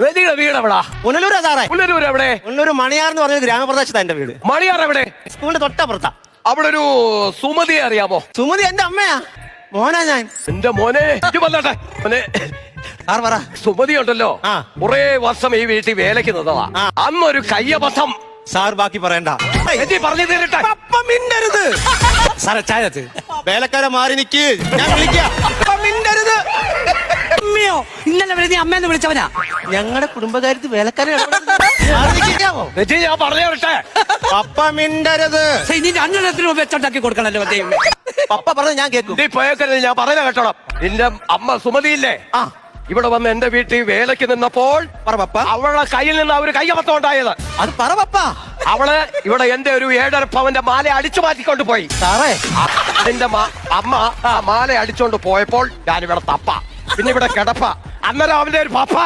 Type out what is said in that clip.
നിങ്ങളുടെ വീട് എവിടാ? പുനലൂരാ സാറേ പുല്ലൂർ എവിടെ പുനലൂർ മണിയാർ എന്ന് പറഞ്ഞ ഗ്രാമപ്രദേശത്താ എന്റെ വീട്. മണിയാർ എവിടെ? സ്കൂളിന്റെ തൊട്ടപ്പുറത്താ. അവിടെ ഒരു സുമതിയെ അറിയാമോ? സുമതി എന്റെ അമ്മയാ. മോനാ ഞാൻ. എന്റെ മോനെ. ഇജ്ജ് വന്നോട്ടെ. മോനെ. സാർ പറ. സുമതി ഉണ്ടല്ലോ. ആ. കുറെ വർഷം ഈ വീട്ടിൽ വേലയ്ക്ക് നിന്നതാ. ആ. അന്നൊരു കയ്യബദ്ധം. സാർ ബാക്കി പറയണ്ട. എന്തി പറഞ്ഞു തീരട്ടെ. പപ്പ മിണ്ടരുത് സാറേ ചായ. വേലക്കാരെ മാറി നിക്ക്. ഞാൻ വിളിക്കാം. അമ്മയോ ഇന്നലെ വരെ നീ അമ്മയെന്ന് വിളിച്ചവനാ? ഞങ്ങളുടെ കുടുംബകാര്യത്തിൽ വേലക്കാരെ എത്തി ഞാൻ പറഞ്ഞു തരട്ടെ? പപ്പ മിണ്ടരുത്. പക്ഷേ ഇനി രണ്ടെണ്ണത്തിന് വെച്ചുണ്ടാക്കി കൊടുക്കണല്ലോ ദൈവമേ. പപ്പ പറഞ്ഞ ഞാൻ കേൾക്കും. നീ പോയക്കരുത് ഞാൻ പറയുന്ന കേട്ടോ നിന്റെ അമ്മ സുമതിയില്ലേ? ആ. ഇവിടെ വന്ന് എന്റെ വീട്ടിൽ വേലയ്ക്ക് നിന്നപ്പോൾ പറ പപ്പ. അവളുടെ കയ്യിൽ നിന്ന് ആ ഒരു ഉണ്ടായത് അത് പറ പപ്പ. അവൾ ഇവിടെ എന്റെ ഒരു ഏഴര പവന്റെ മാല അടിച്ചു മാറ്റിക്കൊണ്ട് പോയി. സാറേ. അതിന്റെ മാ- അമ്മ ആ മാല അടിച്ചോണ്ട് പോയപ്പോൾ ഞാൻ ഇവിടെ തപ്പ. പിന്നെ ഇവിടെ കിടപ്പ. അന്നേരം അവന്റെ ഒരു പപ്പ.